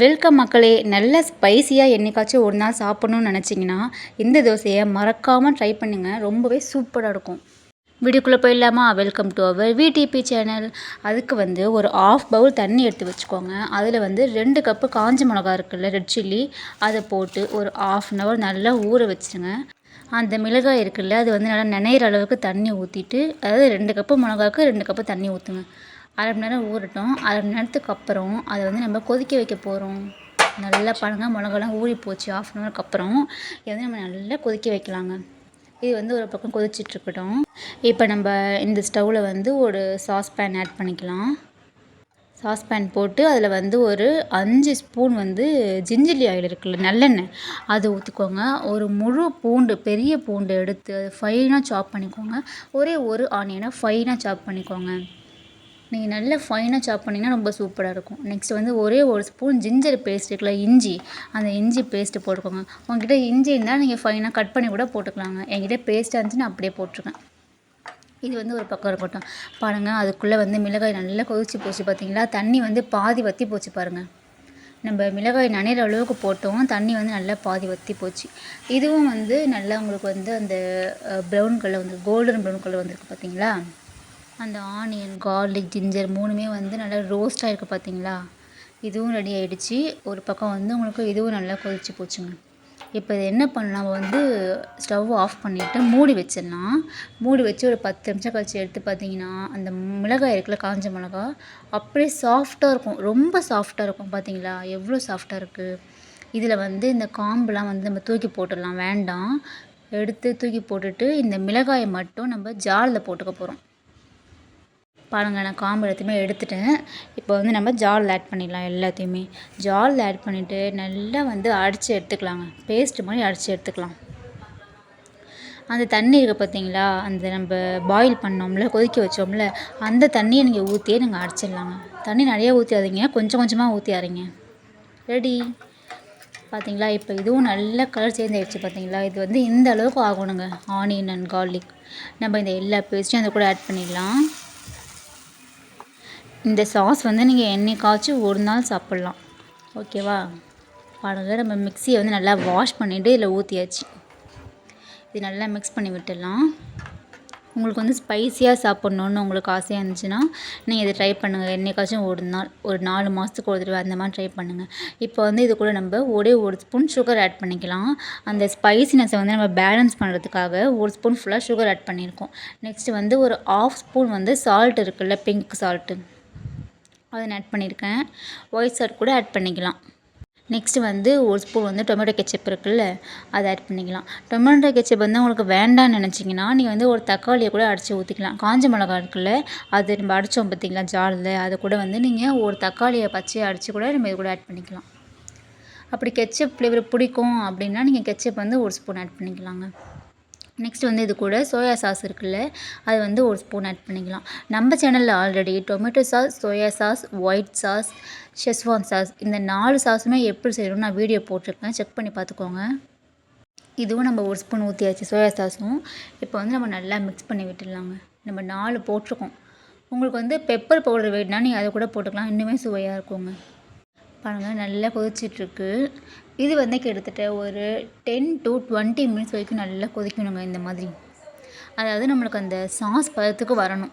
Welcome மக்களே. நல்ல ஸ்பைசியாக என்றைக்காச்சும் ஒரு நாள் சாப்பிட்ணுன்னு நினச்சிங்கன்னா இந்த தோசையை மறக்காமல் ட்ரை பண்ணுங்கள் ரொம்பவே சூப்பராக இருக்கும். வீடியோக்குள்ளே போயிடலாமா? Welcome to our VDP channel அதுக்கு வந்து ஒரு ஆஃப் பவுல் தண்ணி எடுத்து வச்சுக்கோங்க. அதில் வந்து ரெண்டு கப்பு காஞ்ச மிளகா இருக்குல்ல ரெட் சில்லி அதை போட்டு ஒரு ஆஃப் அன் ஹவர் நல்லா ஊற வச்சுருங்க. அந்த மிளகாய் இருக்குல்ல அது வந்து நல்லா நினைகிற அளவுக்கு தண்ணி ஊற்றிட்டு அதாவது ரெண்டு கப்பு மிளகாவுக்கு ரெண்டு கப்பு தண்ணி ஊற்றுங்க அரை மணி நேரம் ஊறட்டும். அரை மணி நேரத்துக்கு அப்புறம் அதை வந்து நம்ம கொதிக்க வைக்க போகிறோம் நல்லா பாருங்க மிளகாலாம் ஊறி போச்சு. ஆஃப் அன் ஹவருக்கு அப்புறம் இதை வந்து நம்ம நல்லா கொதிக்க வைக்கலாங்க. இது வந்து ஒரு பக்கம் கொதிச்சிட்ருக்கட்டும் இப்போ நம்ம இந்த ஸ்டவ்வில் வந்து ஒரு சாஸ் பேன் ஆட் பண்ணிக்கலாம். சாஸ் பேன் போட்டு அதில் வந்து ஒரு அஞ்சு ஸ்பூன் வந்து ஜிஞ்சிலி ஆயில் இருக்குல்ல நல்லெண்ணெய். அதை ஊற்றிக்கோங்க ஒரு முழு பூண்டு பெரிய பூண்டு எடுத்து ஃபைனாக சாப் பண்ணிக்கோங்க. ஒரே ஒரு ஆனியனை ஃபைனாக சாப் பண்ணிக்கோங்க. நீங்கள் நல்லா ஃபைனாக சாப் பண்ணிங்கன்னா ரொம்ப சூப்பராக இருக்கும். நெக்ஸ்ட் வந்து ஒரே ஒரு ஸ்பூன் ஜிஞ்சர் பேஸ்ட் இருக்குல்ல இஞ்சி. அந்த இஞ்சி பேஸ்ட்டு போட்டுக்கோங்க. உங்ககிட்ட இஞ்சி இருந்தால் நீங்கள் ஃபைனாக கட் பண்ணி கூட போட்டுக்கலாங்க. என்கிட்ட பேஸ்ட்டாக இருந்துச்சு நான் அப்படியே போட்டிருக்கேன் இது வந்து ஒரு பக்கம் இருக்கட்டும். பாருங்கள் அதுக்குள்ளே வந்து மிளகாய் நல்லா கொதிச்சு போச்சு பார்த்தீங்களா தண்ணி வந்து பாதி வற்றி போச்சு பாருங்கள் நம்ம மிளகாய் நனைகிற அளவுக்கு போட்டோம். தண்ணி வந்து நல்லா பாதி வற்றி போச்சு. இதுவும் வந்து நல்லா உங்களுக்கு வந்து அந்த ப்ரௌன் கலர் வந்து கோல்டன் ப்ரௌன் கலர் வந்துருக்கு பார்த்தீங்களா அந்த ஆனியன் கார்லிக் ஜிஞ்சர் மூணுமே வந்து நல்லா ரோஸ்ட் ஆகிருக்கு பார்த்தீங்களா இதுவும் ரெடி ஆகிடுச்சி ஒரு பக்கம் வந்து உங்களுக்கு இதுவும் நல்லா கொதிச்சு போச்சுங்க. இப்போ இது என்ன பண்ணலாம்? வந்து ஸ்டவ் ஆஃப் பண்ணிவிட்டு மூடி வச்சிடலாம். மூடி வச்சு ஒரு பத்து நிமிஷம் கழிச்சு எடுத்து பார்த்தீங்கன்னா அந்த மிளகாய் இருக்குல்ல காஞ்ச மிளகா அப்படியே சாஃப்டாக இருக்கும். ரொம்ப சாஃப்டாக இருக்கும் பார்த்தீங்களா எவ்வளோ சாஃப்டாக இருக்குது இதில் வந்து இந்த காம்புலாம் வந்து நம்ம தூக்கி போட்டுடலாம். வேண்டாம். எடுத்து தூக்கி போட்டுட்டு இந்த மிளகாயை மட்டும் நம்ம ஜாலில் போட்டுக்க போகிறோம் பாருங்கள் நான் காம்பு எல்லாத்தையுமே எடுத்துட்டேன். இப்போ வந்து நம்ம ஜாலில் ஆட் பண்ணிடலாம் எல்லாத்தையுமே. ஜாலில் ஆட் பண்ணிவிட்டு நல்லா வந்து அடித்து எடுத்துக்கலாங்க. பேஸ்ட்டு மாதிரி அடித்து எடுத்துக்கலாம். அந்த தண்ணி இருக்குது பார்த்தீங்களா அந்த நம்ம பாயில் பண்ணோம்ல கொதிக்க வச்சோம்ல அந்த தண்ணியை நீங்கள் ஊற்றியே நீங்கள் அடிச்சிடலாங்க. தண்ணி நிறையா ஊற்றியாதீங்க கொஞ்சம் கொஞ்சமாக ஊற்றியாதீங்க ரெடி பார்த்தீங்களா இப்போ இதுவும் நல்ல கலர் சேஞ்ச் ஆகிடுச்சு பார்த்தீங்களா இது வந்து இந்த அளவுக்கு ஆகணுங்க. ஆனியன் அண்ட் கார்லிக் நம்ம இந்த எல்லா பேஸ்ட்டையும் அதை கூட ஆட் பண்ணிடலாம். இந்த சாஸ் வந்து நீங்கள் என்னைக்காச்சும் ஒரு நாள் சாப்பிட்லாம். ஓகேவா பாருங்கள் நம்ம மிக்சியை வந்து நல்லா வாஷ் பண்ணிவிட்டு இதில் ஊற்றியாச்சு இது நல்லா மிக்ஸ் பண்ணி விட்டுடலாம். உங்களுக்கு வந்து ஸ்பைஸியாக சாப்பிட்ணுன்னு உங்களுக்கு ஆசையாக இருந்துச்சுன்னா நீங்கள் இதை ட்ரை பண்ணுங்கள் என்றைக்காச்சும் ஒரு நாள் ஒரு நாலு மாதத்துக்கு ஒரு தடவை அந்த மாதிரி ட்ரை பண்ணுங்கள் இப்போ வந்து இது கூட நம்ம ஒரே ஒரு ஸ்பூன் சுகர் ஆட் பண்ணிக்கலாம். அந்த ஸ்பைசினஸை வந்து நம்ம பேலன்ஸ் பண்ணுறதுக்காக ஒரு ஸ்பூன் ஃபுல்லாக சுகர் ஆட் பண்ணியிருக்கோம். நெக்ஸ்ட்டு வந்து ஒரு ஆஃப் ஸ்பூன் வந்து சால்ட் இருக்குல்ல பிங்க் சால்ட்டு அதை நான் ஆட் பண்ணியிருக்கேன். ஒயிட் சாட் கூட ஆட் பண்ணிக்கலாம். நெக்ஸ்ட்டு வந்து ஒரு ஸ்பூன் வந்து டொமேட்டோ கெச்சப் இருக்குல்ல அதை ஆட் பண்ணிக்கலாம். டொமேட்டோ கெச்சப் வந்து உங்களுக்கு வேண்டாம்னு நினச்சிங்கன்னா நீங்கள் வந்து ஒரு தக்காளியை கூட அடித்து ஊற்றிக்கலாம் காஞ்ச மிளகா இருக்குல்ல அது நம்ம அடித்தோம் பார்த்தீங்களா ஜாலில் அதை கூட வந்து நீங்கள் ஒரு தக்காளியை பச்சையை அடித்து கூட நம்ம இது கூட ஆட் பண்ணிக்கலாம். அப்படி கெச்சப் ஃப்ளேவர் பிடிக்கும் அப்படின்னா நீங்கள் கெச்சப் வந்து ஒரு ஸ்பூன் ஆட் பண்ணிக்கலாங்க. நெக்ஸ்ட் வந்து இது கூட சோயா சாஸ் இருக்குல்ல அது வந்து ஒரு ஸ்பூன் ஆட் பண்ணிக்கலாம். நம்ம சேனலில் already tomato sauce soya sauce white sauce schezwan sauce இந்த நாலு சாஸுமே எப்படி செய்யணும்னு நான் வீடியோ போட்டிருக்கேன். செக் பண்ணி பார்த்துக்கோங்க. இதுவும் நம்ம ஒரு ஸ்பூன் ஊற்றியாச்சு சோயா சாஸும் இப்போ வந்து நம்ம நல்லா மிக்ஸ் பண்ணி விட்டுடலாங்க. நம்ம நாலு போட்டிருக்கோம். உங்களுக்கு வந்து பெப்பர் பவுடர் வேணுன்னா நீங்கள் அதை கூட போட்டுக்கலாம். இன்னுமே சுவையாக இருக்குங்க. பாருங்கள் நல்லா கொதிச்சிட்ருக்கு இது வந்து கிட்டத்தட்ட ஒரு டென் டு டுவெண்ட்டி மினிட்ஸ் வரைக்கும் நல்லா கொதிக்கணுங்க இந்த மாதிரி. அதாவது நம்மளுக்கு அந்த சாஸ் பதத்துக்கு வரணும்.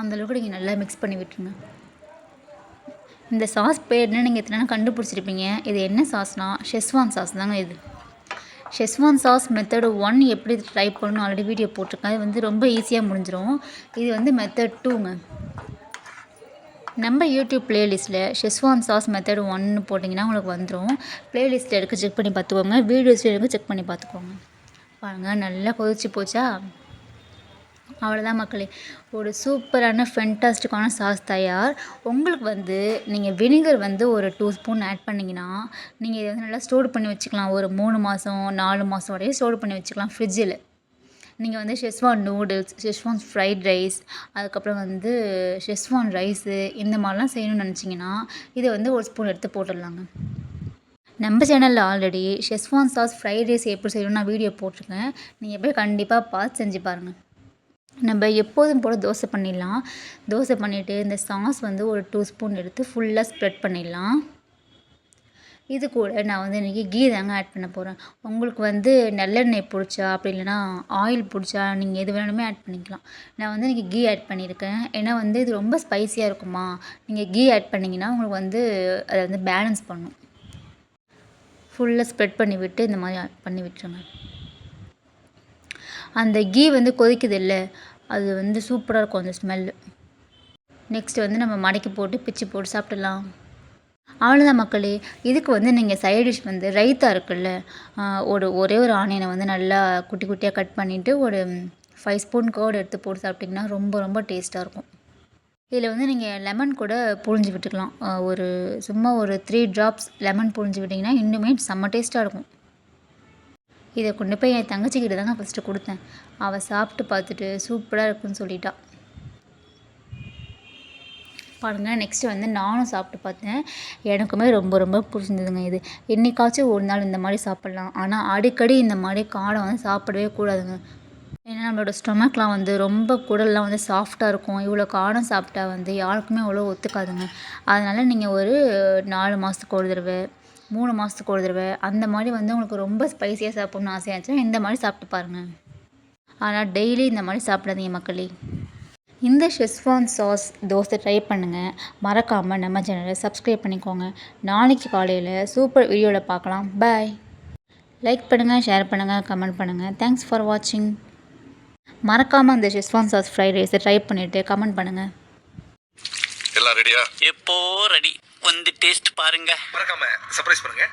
அந்தளவுக்கு நீங்கள் நல்லா மிக்ஸ் பண்ணி விட்டுருங்க. இந்த சாஸ் பேர்னு நீங்கள் எத்தனை கண்டுபிடிச்சிருப்பீங்க? இது என்ன சாஸ்னால் ஷெஸ்வான் சாஸ் தாங்க இது. ஷெஸ்வான் சாஸ் மெத்தடு ஒன் எப்படி ட்ரை பண்ணணும்? ஆல்ரெடி வீடியோ போட்டிருக்கேன். அது வந்து ரொம்ப ஈஸியாக முடிஞ்சிடும் இது வந்து மெத்தட் டூங்க நம்ம யூடியூப் ப்ளேலிஸ்ட்டில் ஷெஸ்வான் சாஸ் மெத்தட் ஒன்று போட்டிங்கன்னா உங்களுக்கு வந்துடும் ப்ளேலிஸ்ட்டில் எடுக்க செக் பண்ணி பார்த்துக்கோங்க. வீடியோஸில் எடுக்க செக் பண்ணி பார்த்துக்கோங்க. பாருங்கள் நல்லா கொதிச்சு போச்சா? அவ்வளோதான் மக்களே. ஒரு சூப்பரான ஃபென்டாஸ்டிக்கான சாஸ் தயார். உங்களுக்கு வந்து நீங்கள் வினிகர் வந்து ஒரு டூ ஸ்பூன் ஆட் பண்ணிங்கன்னா நீங்கள் இதை வந்து நல்லா ஸ்டோர் பண்ணி வச்சுக்கலாம். ஒரு மூணு மாதம் நாலு மாதம் வரையும் ஸ்டோர் பண்ணி வச்சுக்கலாம் ஃப்ரிட்ஜில் நீங்கள் வந்து Schezwan noodles Schezwan fried rice அதுக்கப்புறம் வந்து ஷெஸ்வான் ரைஸு இந்த மாதிரிலாம் செய்யணும்னு நினச்சிங்கன்னா இதை வந்து ஒரு ஸ்பூன் எடுத்து போட்டுடலாங்க. நம்ம சேனலில் already Schezwan sauce fried rice எப்படி செய்யணும்னு நான் வீடியோ போட்டிருக்கேன். நீங்கள் போய் கண்டிப்பாக பார்த்து செஞ்சு பாருங்கள் நம்ம எப்போதும் போல் தோசை பண்ணிடலாம். தோசை பண்ணிவிட்டு இந்த சாஸ் வந்து ஒரு டூ ஸ்பூன் எடுத்து ஃபுல்லாக ஸ்ப்ரெட் பண்ணிடலாம். இது கூட நான் வந்து இன்றைக்கி கீ தாங்க ஆட் பண்ண போகிறேன் உங்களுக்கு வந்து நல்லெண்ணெய் பிடிச்சா அப்படி இல்லைன்னா ஆயில் பிடிச்சா நீங்கள் எது வேணுமே ஆட் பண்ணிக்கலாம். நான் வந்து இன்றைக்கி கீ ஆட் பண்ணியிருக்கேன். ஏன்னா வந்து இது ரொம்ப ஸ்பைசியாக இருக்குமா? நீங்கள் கீ ஆட் பண்ணிங்கன்னா உங்களுக்கு வந்து அதை வந்து பேலன்ஸ் பண்ணும். ஃபுல்லாக ஸ்ப்ரெட் பண்ணி விட்டு இந்த மாதிரி ஆட் பண்ணி விட்டுருங்க. அந்த கீ வந்து கொதிக்குது இல்லை அது வந்து சூப்பராக இருக்கும் அந்த ஸ்மெல்லு நெக்ஸ்ட் வந்து நம்ம மடக்கி போட்டு பிச்சு போட்டு சாப்பிடலாம். அவ்வளோதான் மக்களே. இதுக்கு வந்து நீங்கள் சைட் டிஷ் வந்து ரைத்தா இருக்குல்ல ஒரு ஒரே ஒரு ஆனியனை வந்து நல்லா குட்டி குட்டியாக கட் பண்ணிவிட்டு ஒரு ஃபைவ் ஸ்பூன் கர்ட் எடுத்து போட்டு சாப்பிட்டிங்கன்னா ரொம்ப ரொம்ப டேஸ்ட்டாக இருக்கும். இதில் வந்து நீங்கள் லெமன் கூட புழிஞ்சு விட்டுக்கலாம். ஒரு சும்மா ஒரு த்ரீ ட்ராப்ஸ் லெமன் புழிஞ்சு விட்டிங்கன்னா இன்னுமே செம்ம டேஸ்ட்டாக இருக்கும். இதை கொண்டு போய் என் தங்கச்சிக்கிட்ட தாங்க ஃபஸ்ட்டு கொடுத்தேன். அவள் சாப்பிட்டு பார்த்துட்டு சூப்பராக இருக்குன்னு சொல்லிட்டா. பாருங்கள் நெக்ஸ்ட்டு வந்து நானும் சாப்பிட்டு பார்த்தேன். எனக்குமே ரொம்ப ரொம்ப பிடிச்சிருந்ததுங்க இது. என்னைக்காச்சும் ஒரு நாள் இந்த மாதிரி சாப்பிட்லாம். ஆனால் அடிக்கடி இந்த மாதிரி காடை வந்து சாப்பிடவே கூடாதுங்க. ஏன்னா நம்மளோட ஸ்டொமக்லாம் வந்து ரொம்ப குடல்லாம் வந்து சாஃப்டாக இருக்கும். இவ்வளோ காரம் சாப்பிட்டா வந்து யாருக்குமே அவ்வளோ ஒத்துக்காதுங்க. அதனால் நீங்கள் ஒரு நாலு மாதத்துக்கு ஒரு தடவை மூணு மாதத்துக்கு ஒரு தடவை அந்த மாதிரி வந்து உங்களுக்கு ரொம்ப ஸ்பைசியாக சாப்பிட்ணுன்னு ஆசையாச்சுன்னா இந்த மாதிரி சாப்பிட்டு பாருங்கள் ஆனால் டெய்லி இந்த மாதிரி சாப்பிடாதீங்க மக்களே. இந்த ஷெஸ்வான் சாஸ் தோசை ட்ரை பண்ணுங்கள் மறக்காமல் நம்ம சேனலை சப்ஸ்கிரைப் பண்ணிக்கோங்க. நாளைக்கு காலையில் சூப்பர் வீடியோவில் பார்க்கலாம். பாய் லைக் பண்ணுங்கள் ஷேர் பண்ணுங்கள் கமெண்ட் பண்ணுங்கள் தேங்க்ஸ் ஃபார் வாட்சிங் மறக்காமல் இந்த ஷெஸ்வான் சாஸ் ஃப்ரைட் ரைஸை ட்ரை பண்ணிவிட்டு கமெண்ட் பண்ணுங்கள் எல்லாம் ரெடியா எப்போ ரெடி வந்து டேஸ்ட் பாருங்க. மறக்காம சர்ப்ரைஸ் பண்ணுங்க.